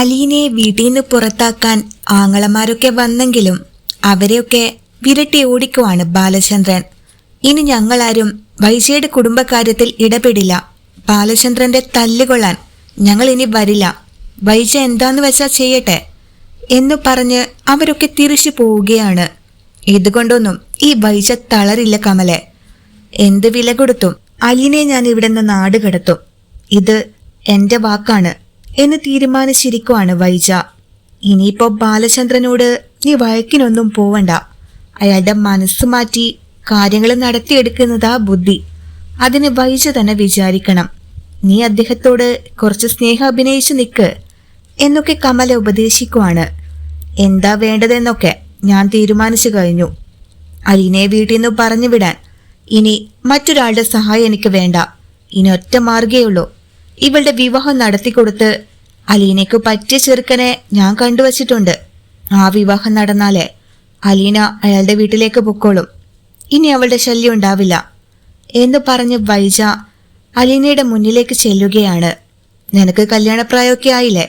അലീനയെ വീട്ടിൽ നിന്ന് പുറത്താക്കാൻ ആങ്ങളമാരൊക്കെ വന്നെങ്കിലും അവരെയൊക്കെ വിരട്ടി ഓടിക്കുവാണ് ബാലചന്ദ്രൻ. ഇനി ഞങ്ങളാരും വൈജയുടെ കുടുംബകാര്യത്തിൽ ഇടപെടില്ല. ബാലചന്ദ്രന്റെ തല്ലുകൊള്ളാൻ ഞങ്ങൾ ഇനി വരില്ല. വൈജ എന്താന്ന് വെച്ചാ ചെയ്യട്ടെ എന്ന് പറഞ്ഞ് അവരൊക്കെ തിരിച്ചു പോവുകയാണ്. ഇതുകൊണ്ടൊന്നും ഈ വൈജ തളരില്ല കമലെ. എന്ത് വില കൊടുത്തും അലീനെ ഞാൻ ഇവിടെ നിന്ന് നാട് കടത്തും ഇത് എന്റെ വാക്കാണ്. എന്ന് തീരുമാനിച്ചിരിക്കുവാണ് വൈജ. ഇനിയിപ്പോ ബാലചന്ദ്രനോട് നീ വഴക്കിനൊന്നും പോവണ്ട. അയാളുടെ മനസ്സ് മാറ്റി കാര്യങ്ങൾ നടത്തിയെടുക്കുന്നതാ ബുദ്ധി. അതിന് വൈജ തന്നെ വിചാരിക്കണം. നീ അദ്ദേഹത്തോട് കുറച്ച് സ്നേഹം അഭിനയിച്ച് നിക്ക് എന്നൊക്കെ കമല ഉപദേശിക്കുവാണ്. എന്താ വേണ്ടതെന്നൊക്കെ ഞാൻ തീരുമാനിച്ചു കഴിഞ്ഞു. അലീനെ വീട്ടിൽ നിന്ന് പറഞ്ഞു വിടാൻ ഇനി മറ്റൊരാളുടെ സഹായം എനിക്ക് വേണ്ട. ഇനി ഒറ്റ മാർഗേ ഉള്ളൂ. ഇവളുടെ വിവാഹം നടത്തിക്കൊടുത്ത് അലീനയ്ക്ക് പറ്റിയ ചെറുക്കനെ ഞാൻ കണ്ടുവച്ചിട്ടുണ്ട്. ആ വിവാഹം നടന്നാലേ അലീന അയാളുടെ വീട്ടിലേക്ക് പൊക്കോളും. ഇനി അവളുടെ ശല്യം ഉണ്ടാവില്ല. എന്ന് പറഞ്ഞ് വൈജ അലീനയുടെ മുന്നിലേക്ക് ചെല്ലുകയാണ്. നിനക്ക് കല്യാണപ്രായമൊക്കെ ആയില്ലേ?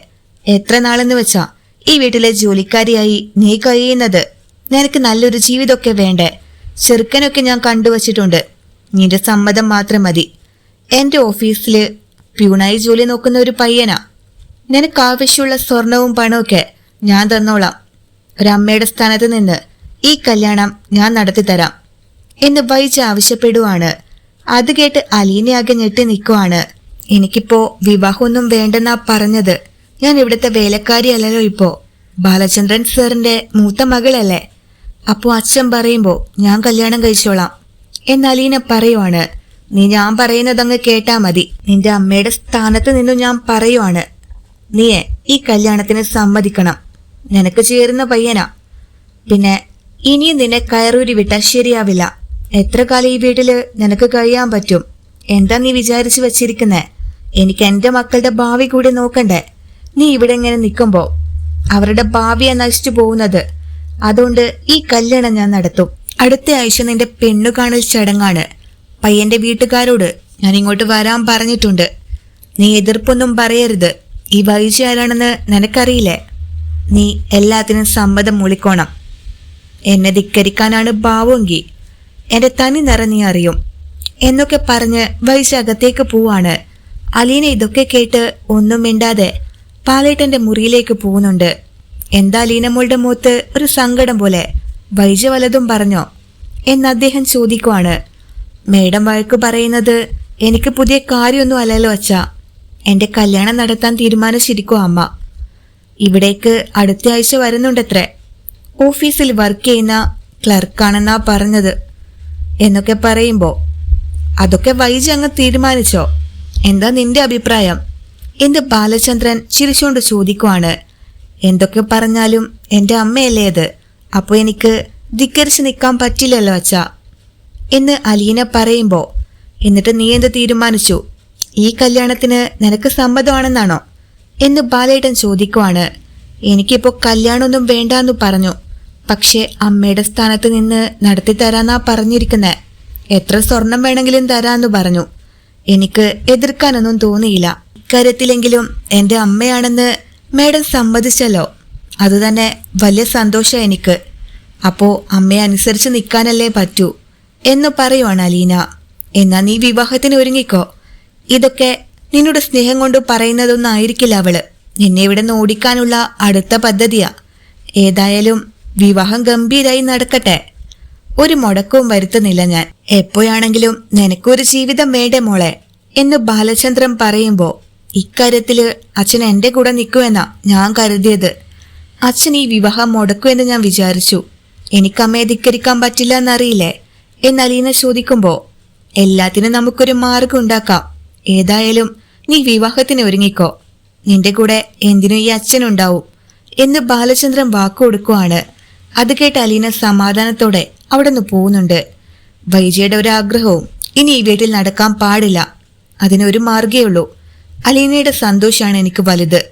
എത്ര നാളെന്ന് വെച്ചാ ഈ വീട്ടിലെ ജോലിക്കാരിയായി നീ കഴിയുന്നത്? നിനക്ക് നല്ലൊരു ജീവിതമൊക്കെ വേണ്ടേ? ചെറുക്കനൊക്കെ ഞാൻ കണ്ടുവച്ചിട്ടുണ്ട്. നിന്റെ സമ്മതം മാത്രം മതി. എന്റെ ഓഫീസിൽ പ്യൂണായി ജോലി നോക്കുന്ന ഒരു പയ്യനാ. നിനക്ക് ആവശ്യമുള്ള സ്വർണവും പണമൊക്കെ ഞാൻ തന്നോളാം. ഒരമ്മയുടെ സ്ഥാനത്ത് നിന്ന് ഈ കല്യാണം ഞാൻ നടത്തി തരാം എന്ന് വൈജ ആവശ്യപ്പെടുവാണ്. അത് കേട്ട് അലീനയാകെ ഞെട്ടി നിൽക്കുവാണ് എനിക്കിപ്പോ വിവാഹമൊന്നും വേണ്ടെന്നാ പറഞ്ഞത്. ഞാൻ ഇവിടുത്തെ വേലക്കാരിയല്ലല്ലോ ഇപ്പോ. ബാലചന്ദ്രൻ സാറിന്റെ മൂത്ത മകളല്ലേ. അപ്പോ അച്ഛൻ പറയുമ്പോ ഞാൻ കല്യാണം കഴിച്ചോളാം എന്ന് അലീന പറയുവാണ്. നീ ഞാൻ പറയുന്നതങ്ങ് കേട്ടാ മതി. നിന്റെ അമ്മയുടെ സ്ഥാനത്ത് നിന്നും ഞാൻ പറയുവാണ്. നീയെ ഈ കല്യാണത്തിന് സമ്മതിക്കണം. നിനക്ക് ചേരുന്ന പയ്യനാ. പിന്നെ ഇനിയും നിന്നെ കയറൂരി വിട്ടാൽ ശരിയാവില്ല. എത്ര കാലം ഈ വീട്ടിൽ നിനക്ക് കഴിയാൻ പറ്റും? എന്താ നീ വിചാരിച്ചു വെച്ചിരിക്കുന്നേ? എനിക്ക് എന്റെ മക്കളുടെ ഭാവി കൂടി നോക്കണ്ടേ? നീ ഇവിടെ ഇങ്ങനെ നിൽക്കുമ്പോ അവരുടെ ഭാവിയെ നശിച്ചു പോകുന്നത്. അതുകൊണ്ട് ഈ കല്യാണം ഞാൻ നടത്തും. അടുത്ത ആഴ്ച നിന്റെ പെണ്ണു കാണൽ ചടങ്ങാണ്. പയ്യന്റെ വീട്ടുകാരോട് ഞാൻ ഇങ്ങോട്ട് വരാൻ പറഞ്ഞിട്ടുണ്ട്. നീ എതിർപ്പൊന്നും പറയരുത്. ഈ ബൈജു ആരാണെന്ന് നിനക്കറിയില്ലേ? നീ എല്ലാത്തിനും സമ്മതം മൂളിക്കോണം. എന്നെ ധിക്കരിക്കാനാണ് ഭാവമെങ്കിൽ എന്റെ തനി നിറ നീ അറിയും. എന്നൊക്കെ പറഞ്ഞ് വൈശ അകത്തേക്ക് പോവാണ്. അലീന ഇതൊക്കെ കേട്ട് ഒന്നും മിണ്ടാതെ പാലേട്ടന്റെ മുറിയിലേക്ക് പോകുന്നുണ്ട്. എന്താ അലീന അലീനമ്മളുടെ മൂത്ത് ഒരു സങ്കടം പോലെ? വൈജ വലതും പറഞ്ഞോ? എന്ന് അദ്ദേഹം ചോദിക്കുവാണ്. മേഡം വഴക്ക് പറയുന്നത് എനിക്ക് പുതിയ കാര്യമൊന്നും അല്ലല്ലോ അച്ഛാ. എന്റെ കല്യാണം നടത്താൻ തീരുമാനിച്ചിരിക്കും അമ്മ? ഇവിടേക്ക് അടുത്ത ആഴ്ച വരുന്നുണ്ടത്രേ. ഓഫീസിൽ വർക്ക് ചെയ്യുന്ന ക്ലർക്കാണെന്നാ പറഞ്ഞത്. എന്നൊക്കെ പറയുമ്പോ അതൊക്കെ വൈജി അങ്ങ് തീരുമാനിച്ചോ? എന്താ നിന്റെ അഭിപ്രായം? എന്ന് ബാലചന്ദ്രൻ ചിരിച്ചുകൊണ്ട് ചോദിക്കുവാണ്. എന്തൊക്കെ പറഞ്ഞാലും എന്റെ അമ്മയല്ലേ അത്? അപ്പോൾ എനിക്ക് ധിക്കരിച്ച് നിൽക്കാൻ പറ്റില്ലല്ലോ അച്ഛ. എന്ന് അലീന പറയുമ്പോ എന്നിട്ട് നീ എന്ത് തീരുമാനിച്ചു? ഈ കല്യാണത്തിന് നിനക്ക് സമ്മതമാണെന്നാണോ? എന്ന് ബാലേട്ടൻ ചോദിക്കുവാണ്. എനിക്കിപ്പോ കല്യാണമൊന്നും വേണ്ടാന്ന് പറഞ്ഞു. പക്ഷേ അമ്മയുടെ സ്ഥാനത്ത് നിന്ന് നടത്തി തരാന്നാ പറഞ്ഞിരിക്കുന്നെ. എത്ര സ്വർണം വേണമെങ്കിലും തരാന്ന് പറഞ്ഞു. എനിക്ക് എതിർക്കാനൊന്നും തോന്നിയില്ല. ഇക്കാര്യത്തിലെങ്കിലും എന്റെ അമ്മയാണെന്ന് മേഡം സമ്മതിച്ചല്ലോ. അതുതന്നെ വലിയ സന്തോഷം എനിക്ക്. അപ്പോ അമ്മയെ അനുസരിച്ച് നിൽക്കാനല്ലേ പറ്റൂ. എന്ന് പറയുവാണ് അലീന. എന്നാ നീ വിവാഹത്തിന് ഒരുങ്ങിക്കോ? ഇതൊക്കെ നിന്നോട് സ്നേഹം കൊണ്ട് പറയുന്നതൊന്നും ആയിരിക്കില്ല അവൾ. നിന്നെ ഇവിടെ നിന്ന് ഓടിക്കാനുള്ള അടുത്ത പദ്ധതിയാ. ഏതായാലും വിവാഹം ഗംഭീരായി നടക്കട്ടെ. ഒരു മുടക്കവും വരുത്തുന്നില്ല ഞാൻ. എപ്പോഴാണെങ്കിലും നിനക്കൊരു ജീവിതം വേണ്ടേ മോളെ? എന്ന് ബാലചന്ദ്രൻ പറയുമ്പോ ഇക്കാര്യത്തിൽ അച്ഛൻ എന്റെ കൂടെ നിൽക്കുമെന്നാ ഞാൻ കരുതിയത്. അച്ഛൻ ഈ വിവാഹം മുടക്കുമെന്ന് ഞാൻ വിചാരിച്ചു. എനിക്ക് അമ്മയെ ധിക്കരിക്കാൻ പറ്റില്ല എന്നറിയില്ലേ? എന്ന് അലീന ചോദിക്കുമ്പോ എല്ലാത്തിനും നമുക്കൊരു മാർഗം ഉണ്ടാക്കാം. ഏതായാലും നീ വിവാഹത്തിന് ഒരുങ്ങിക്കോ. നിന്റെ കൂടെ എന്തിനും ഈ അച്ഛനുണ്ടാവും എന്ന് ബാലചന്ദ്രൻ വാക്കുകൊടുക്കുവാണ് അത് കേട്ട് അലീന സമാധാനത്തോടെ അവിടെ നിന്ന് പോകുന്നുണ്ട്. വൈജയുടെ ഒരു ആഗ്രഹവും ഇനി ഈ വീട്ടിൽ നടക്കാൻ പാടില്ല. അതിനൊരു മാർഗേ ഉള്ളൂ. അലീനയുടെ സന്തോഷമാണ് എനിക്ക് വലുത്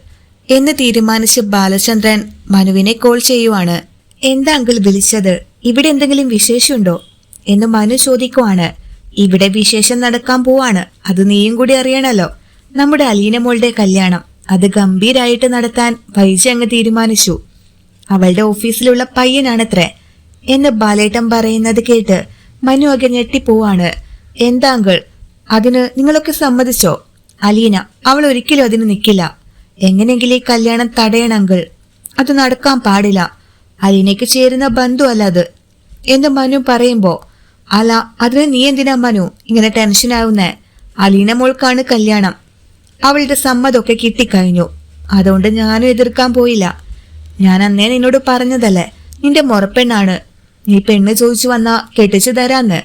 എന്ന് തീരുമാനിച്ച് ബാലചന്ദ്രൻ മനുവിനെ കോൾ ചെയ്യുവാണ്. എന്താ അങ്കിൾ വിളിച്ചത്? ഇവിടെ എന്തെങ്കിലും വിശേഷമുണ്ടോ? എന്ന് മനു ചോദിക്കുവാണ്. ഇവിടെ വിശേഷം നടക്കാൻ പോവാണ്. അത് നീയും കൂടി അറിയണല്ലോ. നമ്മുടെ അലീന മോളുടെ കല്യാണം. അത് ഗംഭീരായിട്ട് നടത്താൻ വൈജ അങ്ങ് തീരുമാനിച്ചു. അവളുടെ ഓഫീസിലുള്ള പയ്യനാണത്രേ. എന്ന് ബാലേട്ടൻ പറയുന്നത് കേട്ട് മനു ആകെ ഞെട്ടിപ്പോവാണ്. എന്താങ്കൾ? അതിന് നിങ്ങളൊക്കെ സമ്മതിച്ചോ? അലീന അവൾ ഒരിക്കലും അതിന് നിൽക്കില്ല എങ്ങനെയെങ്കിലും ഈ കല്യാണം തടയണങ്കിൾ അത് നടക്കാൻ പാടില്ല. അലീനയ്ക്ക് ചേരുന്ന ബന്ധു അല്ല അത്. എന്ന് മനു പറയുമ്പോ അല്ല അതിന് നീ എന്തിനാ മനു? ഇങ്ങനെ ടെൻഷൻ ആവുന്നേ? അലീന മോൾക്കാണ് കല്യാണം. അവളുടെ സമ്മതമൊക്കെ കിട്ടിക്കഴിഞ്ഞു. അതുകൊണ്ട് ഞാനും എതിർക്കാൻ പോയില്ല. ഞാൻ അന്നേ നിന്നോട് പറഞ്ഞതല്ലേ നിന്റെ മുറപ്പെണ്ണാണ് നീ പെണ്ണ് ചോദിച്ചു വന്നാ കെട്ടിച്ചു തരാന്ന്.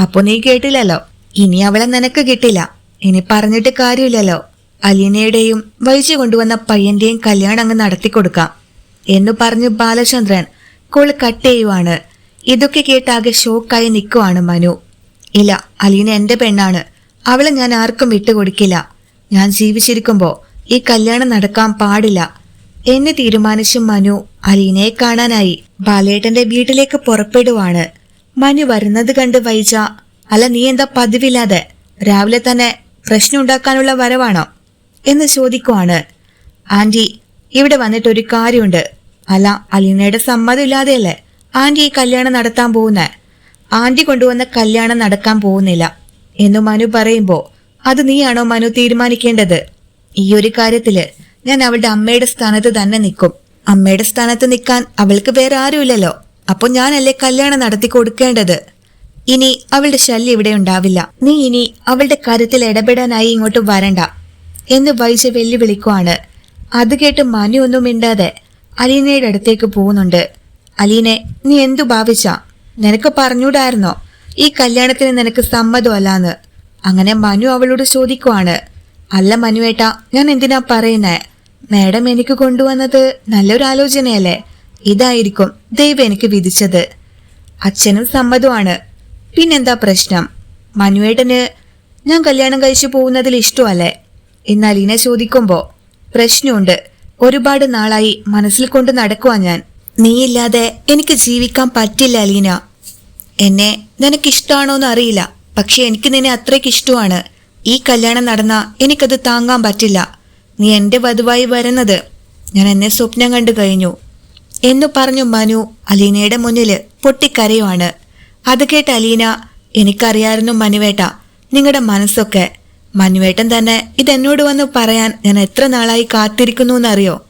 അപ്പൊ നീ കേട്ടില്ലല്ലോ. ഇനി അവളെ നിനക്ക് കിട്ടില്ല. ഇനി പറഞ്ഞിട്ട് കാര്യമില്ലല്ലോ. അലീനയുടെയും വഹിച്ചു കൊണ്ടുവന്ന പയ്യന്റെയും കല്യാണം അങ്ങ് നടത്തിക്കൊടുക്കാം. എന്നു പറഞ്ഞു ബാലചന്ദ്രൻ കോൾ കട്ട് ചെയ്യുവാണ്. ഇതൊക്കെ കേട്ടാകെ ഷോക്കായി നിൽക്കുവാണ് മനു. ഇല്ല അലീന എന്റെ പെണ്ണാണ്. അവളെ ഞാൻ ആർക്കും വിട്ടുകൊടുക്കില്ല. ഞാൻ ജീവിച്ചിരിക്കുമ്പോ ഈ കല്യാണം നടക്കാൻ പാടില്ല. എന്ന് തീരുമാനിച്ച മനു അലീനയെ കാണാനായി ബാലേട്ടന്റെ വീട്ടിലേക്ക് പുറപ്പെടുവാണ്. മനു വരുന്നത് കണ്ട് വൈജ അല്ല നീ എന്താ പതിവില്ലാതെ? രാവിലെ തന്നെ പ്രശ്നം ഉണ്ടാക്കാനുള്ള വരവാണോ? എന്ന് ചോദിക്കുവാണ്. ആന്റി ഇവിടെ വന്നിട്ട് ഒരു കാര്യമുണ്ട്. അല്ല അലീനയുടെ സമ്മതം ഇല്ലാതെയല്ലേ? ആന്റി ഈ കല്യാണം നടത്താൻ പോകുന്ന ആന്റി കൊണ്ടുവന്ന കല്യാണം നടക്കാൻ പോകുന്നില്ല. എന്ന് മനു പറയുമ്പോ അത് നീയാണോ മനു തീരുമാനിക്കേണ്ടത്? ഈ ഒരു കാര്യത്തിൽ ഞാൻ അവളുടെ അമ്മയുടെ സ്ഥാനത്ത് തന്നെ നിൽക്കും. അമ്മയുടെ സ്ഥാനത്ത് നിൽക്കാൻ അവൾക്ക് വേറെ ആരുമില്ലല്ലോ. അപ്പോൾ ഞാനല്ലേ കല്യാണം നടത്തി കൊടുക്കേണ്ടത്? ഇനി അവളുടെ ശല്യം ഇവിടെ ഉണ്ടാവില്ല. നീ ഇനി അവളുടെ കാര്യത്തിൽ ഇടപെടാനായി ഇങ്ങോട്ട് വരണ്ട. എന്ന് വൈജ വെല്ലുവിളിക്കുവാണ്. അത് കേട്ട് മനു ഒന്നും മിണ്ടാതെ അലീനയുടെ അടുത്തേക്ക് പോകുന്നുണ്ട്. അലീനെ നീ എന്തു ഭാവിച്ച? നിനക്ക് പറഞ്ഞൂടായിരുന്നോ? ഈ കല്യാണത്തിന് നിനക്ക് സമ്മതമല്ലാന്ന്. അങ്ങനെ മനു അവളോട് ചോദിക്കുവാണ്. അല്ല മനുവേട്ട ഞാൻ എന്തിനാ പറയുന്നേ? മാഡം എനിക്ക് കൊണ്ടുവന്നത് നല്ലൊരു ആലോചനയല്ലേ ഇതായിരിക്കും ദൈവം എനിക്ക് വിധിച്ചത്. അച്ഛനും സമ്മതമാണ് പിന്നെന്താ പ്രശ്നം? മനുവേട്ടന് ഞാൻ കല്യാണം കഴിച്ചു പോകുന്നതിൽ ഇഷ്ടമല്ലേ? എന്നാൽ ഇനെ ചോദിക്കുമ്പോ പ്രശ്നമുണ്ട്. ഒരുപാട് നാളായി മനസ്സിൽ കൊണ്ട് നടക്കുവാ ഞാൻ. നീയില്ലാതെ എനിക്ക് ജീവിക്കാൻ പറ്റില്ല അലീന എന്നെ നിനക്കിഷ്ടമാണോന്ന് അറിയില്ല. പക്ഷെ എനിക്ക് നിന്നെ അത്രയ്ക്ക് ഇഷ്ടമാണ്. ഈ കല്യാണം നടന്നാൽ എനിക്കത് താങ്ങാൻ പറ്റില്ല. നീ എന്റെ വധുവായി വരുന്നത്. ഞാൻ എന്നെ സ്വപ്നം കണ്ടു കഴിഞ്ഞു. എന്ന് പറഞ്ഞു മനു അലീനയുടെ മുന്നിൽ പൊട്ടിക്കരയുവാണ്. അത് കേട്ട് അലീന എനിക്കറിയായിരുന്നു മനുവേട്ട നിങ്ങളുടെ മനസ്സൊക്കെ. മനുവേട്ടൻ തന്നെ ഇതെന്നോട് വന്ന് പറയാൻ ഞാൻ എത്ര നാളായി കാത്തിരിക്കുന്നു എന്നറിയോ?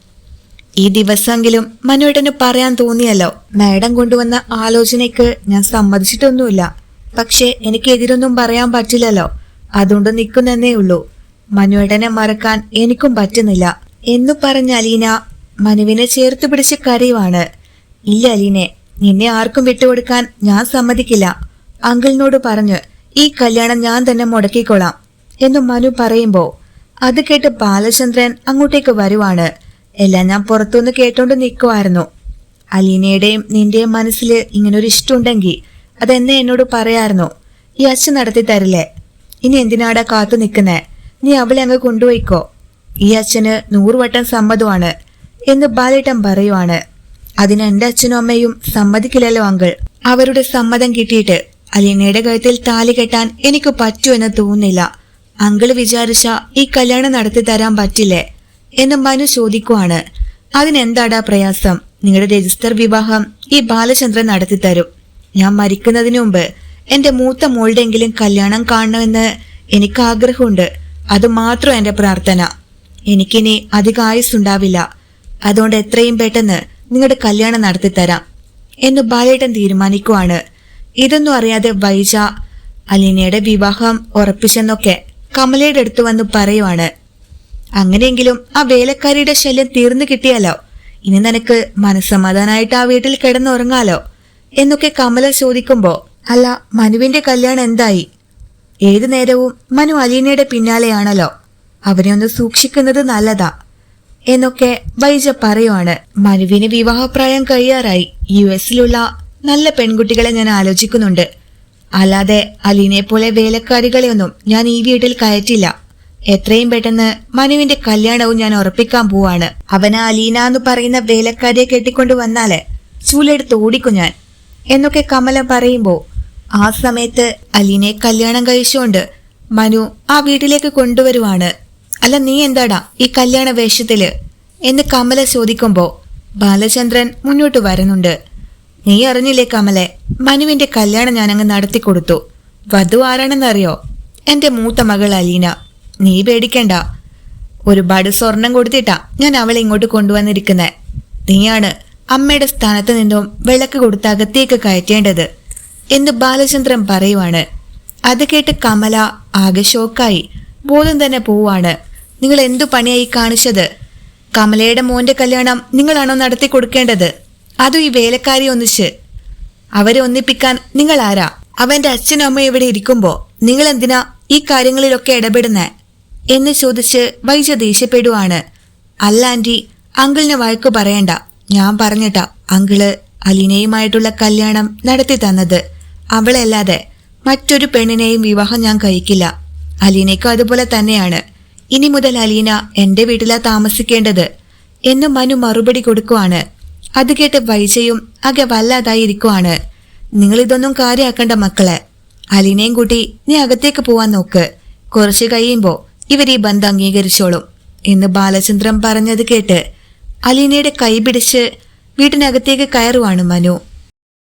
ഈ ദിവസമെങ്കിലും മനുവേട്ടന് പറയാൻ തോന്നിയല്ലോ. മാഡം കൊണ്ടുവന്ന ആലോചനയ്ക്ക് ഞാൻ സമ്മതിച്ചിട്ടൊന്നുമില്ല. പക്ഷേ എനിക്ക് എതിരൊന്നും പറയാൻ പറ്റില്ലല്ലോ. അതുകൊണ്ട് നിൽക്കുന്നേ ഉള്ളൂ. മനുവേട്ടനെ മറക്കാൻ എനിക്കും പറ്റുന്നില്ല. എന്നു പറഞ്ഞ അലീന മനുവിനെ ചേർത്ത് പിടിച്ച് കരയുവാണ്. ഇല്ല അലീനെ നിന്നെ ആർക്കും വിട്ടുകൊടുക്കാൻ ഞാൻ സമ്മതിക്കില്ല. അങ്കിളിനോട് പറഞ്ഞ് ഈ കല്യാണം ഞാൻ തന്നെ മുടക്കിക്കൊള്ളാം എന്ന് മനു പറയുമ്പോ അത് കേട്ട് ബാലചന്ദ്രൻ അങ്ങോട്ടേക്ക് വരുവാണ്. എല്ലാം ഞാൻ പുറത്തുനിന്ന് കേട്ടോണ്ട് നിൽക്കുമായിരുന്നു അലീനയുടെയും നിന്റെയും മനസ്സിൽ ഇങ്ങനൊരു ഇഷ്ടമുണ്ടെങ്കിൽ അതെന്നെ എന്നോട് പറയായിരുന്നു. ഈ അച്ഛൻ നടത്തി തരില്ലേ? ഇനി എന്തിനാടാ കാത്തു നിൽക്കുന്നേ നീ അവളെ അങ്ങ് കൊണ്ടുപോയിക്കോ. ഈ അച്ഛന് നൂറുവട്ടം സമ്മതമാണ് എന്ന് ബാലേട്ടൻ പറയുവാണ്. അതിന് എന്റെ അച്ഛനും അമ്മയും സമ്മതിക്കില്ലല്ലോ അങ്കിൾ. അവരുടെ സമ്മതം കിട്ടിയിട്ട് അലീനയുടെ കഴുത്തിൽ താലി കെട്ടാൻ എനിക്ക് പറ്റൂ എന്ന് തോന്നുന്നില്ല. അങ്കിൾ വിചാരിച്ച ഈ കല്യാണം നടത്തി തരാൻ പറ്റില്ലേ? എന്ന് മനു ചോദിക്കുവാണ് അതിനെന്താടാ പ്രയാസം? നിങ്ങളുടെ രജിസ്റ്റർ വിവാഹം ഈ ബാലചന്ദ്രൻ നടത്തി തരും ഞാൻ മരിക്കുന്നതിന് മുമ്പ് എന്റെ മൂത്ത മോളുടെയെങ്കിലും കല്യാണം കാണണമെന്ന് എനിക്ക് ആഗ്രഹമുണ്ട് അത് മാത്രം എന്റെ പ്രാർത്ഥന. എനിക്കിനി അധിക ആയുസ്സുണ്ടാവില്ല. അതുകൊണ്ട് എത്രയും പെട്ടെന്ന് നിങ്ങളുടെ കല്യാണം നടത്തി തരാം എന്ന് ബാലേട്ടൻ തീരുമാനിക്കുവാണ്. ഇതൊന്നും അറിയാതെ വൈജ അലീനയുടെ വിവാഹം ഉറപ്പിച്ചെന്നൊക്കെ കമലയുടെ അടുത്ത് വന്ന് പറയുവാണ്. അങ്ങനെയെങ്കിലും ആ വേലക്കാരിയുടെ ശല്യം തീർന്നു കിട്ടിയാലോ? ഇനി നിനക്ക് മനസ്സമാധാനായിട്ട് ആ വീട്ടിൽ കിടന്നുറങ്ങാലോ? എന്നൊക്കെ കമല ചോദിക്കുമ്പോ അല്ല മനുവിന്റെ കല്യാണം എന്തായി? ഏതു നേരവും മനു അലീനയുടെ പിന്നാലെയാണല്ലോ. അവനെ ഒന്ന് സൂക്ഷിക്കുന്നത് നല്ലതാ. എന്നൊക്കെ വൈജ പറയുവാണ്. മനുവിന് വിവാഹപ്രായം കഴിയാറായി. യു എസിലുള്ള നല്ല പെൺകുട്ടികളെ ഞാൻ ആലോചിക്കുന്നുണ്ട്. അല്ലാതെ അലീനെ പോലെ വേലക്കാരികളെയൊന്നും ഞാൻ ഈ വീട്ടിൽ കയറ്റില്ല. എത്രയും പെട്ടെന്ന് മനുവിന്റെ കല്യാണവും ഞാൻ ഉറപ്പിക്കാൻ പോവാണ്. അവനാ അലീന എന്ന് പറയുന്ന വേലക്കാരിയെ കെട്ടിക്കൊണ്ട് വന്നാൽ ചൂലെടുത്ത് ഓടിക്കും ഞാൻ. എന്നൊക്കെ കമല പറയുമ്പോ ആ സമയത്ത് അലീനെ കല്യാണം കഴിച്ചുകൊണ്ട് മനു ആ വീട്ടിലേക്ക് കൊണ്ടുവരുവാണ്. അല്ല നീ എന്താടാ ഈ കല്യാണ വേഷത്തിൽ? എന്ന് കമല ചോദിക്കുമ്പോ ബാലചന്ദ്രൻ മുന്നോട്ട് വരുന്നുണ്ട്. നീ അറിഞ്ഞില്ലേ കമലെ മനുവിന്റെ കല്യാണം ഞാനങ്ങ് നടത്തി കൊടുത്തു വധു ആരാണെന്നറിയോ? എന്റെ മൂത്ത മകൾ അലീന. നീ പേടിക്കണ്ട. ഒരുപാട് സ്വർണം കൊടുത്തിട്ടാ ഞാൻ അവളെ ഇങ്ങോട്ട് കൊണ്ടുവന്നിരിക്കുന്നെ. നീയാണ് അമ്മയുടെ സ്ഥാനത്ത് നിന്നും വിളക്ക് കൊടുത്ത് അകത്തേക്ക് കയറ്റേണ്ടത് എന്ന് ബാലചന്ദ്രൻ പറയുവാണ്. അത് കേട്ട് കമല ആകെ ഷോക്കായി. ബോധം തന്നെ പോവാണ് നിങ്ങൾ എന്തു പണിയായി കാണിച്ചത്? കമലയുടെ മോന്റെ കല്യാണം നിങ്ങളാണോ നടത്തി കൊടുക്കേണ്ടത്? അതും ഈ വേലക്കാരി ഒന്നിച്ച്? അവരെ ഒന്നിപ്പിക്കാൻ നിങ്ങൾ ആരാ? അവന്റെ അച്ഛനും അമ്മയും ഇവിടെ ഇരിക്കുമ്പോ നിങ്ങൾ എന്തിനാ ഈ കാര്യങ്ങളിലൊക്കെ ഇടപെടുന്നേ? എന്ന് ചോദിച്ച് വൈജ ദേഷ്യപ്പെടുവാണ്. അല്ല ആന്റി അങ്കിളിന് വഴക്കു പറയണ്ട. ഞാൻ പറഞ്ഞിട്ടാ അങ്കിൾ അലീനയുമായിട്ടുള്ള കല്യാണം നടത്തി തന്നത്. അവളല്ലാതെ മറ്റൊരു പെണ്ണിനെയും വിവാഹം ഞാൻ കഴിക്കില്ല. അലീനയ്ക്കും അതുപോലെ തന്നെയാണ്. ഇനി മുതൽ അലീന എന്റെ വീട്ടിലാ താമസിക്കേണ്ടത് എന്ന് മനു മറുപടി കൊടുക്കുവാണ്. അത് കേട്ട് വൈജയും ആകെ വല്ലാതായിരിക്കുവാണ് നിങ്ങൾ ഇതൊന്നും കാര്യമാക്കണ്ട മക്കളെ. അലീനയും കൂട്ടി നീ അകത്തേക്ക് പോവാൻ നോക്ക്. കുറച്ച് കഴിയുമ്പോ ഇവർ ഈ ബന്ധം അംഗീകരിച്ചോളും എന്ന് ബാലചന്ദ്രൻ പറഞ്ഞത് കേട്ട് അലീനയുടെ കൈപിടിച്ച് വീട്ടിനകത്തേക്ക് കയറുവാണ് മനു.